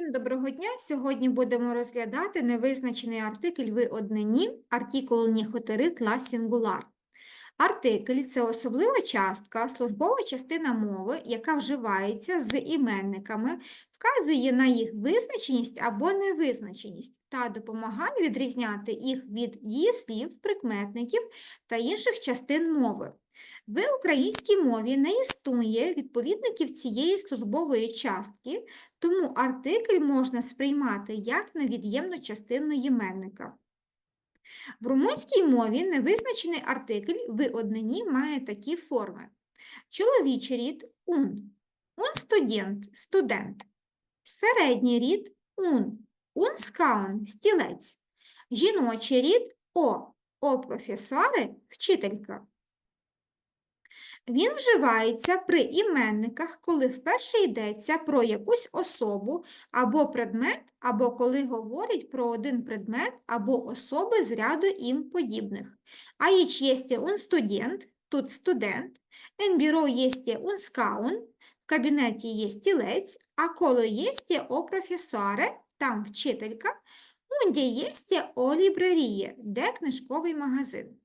Всім доброго дня! Сьогодні будемо розглядати невизначений артикль в однині, артикул ніхотерит ла сингулар. Артикль – це особлива частка, службова частина мови, яка вживається з іменниками, вказує на їх визначеність або невизначеність та допомагає відрізняти їх від дієслів, прикметників та інших частин мови. В українській мові не існує відповідників цієї службової частки, тому артикль можна сприймати як невід'ємну частину іменника. В румунській мові невизначений артикль в однині має такі форми. Чоловічий рід ун, ун студент, студент, середній рід ун, ун скаун, стілець, жіночий рід о, о професори, вчителька. Він вживається при іменниках, коли вперше йдеться про якусь особу або предмет, або коли говорять про один предмет або особи з ряду їм подібних. Aici este un student, тут студент, birou este un scaun, в кабінеті є стілець, acolo este o profesoară, там вчителька, unde este o librărie, де книжковий магазин.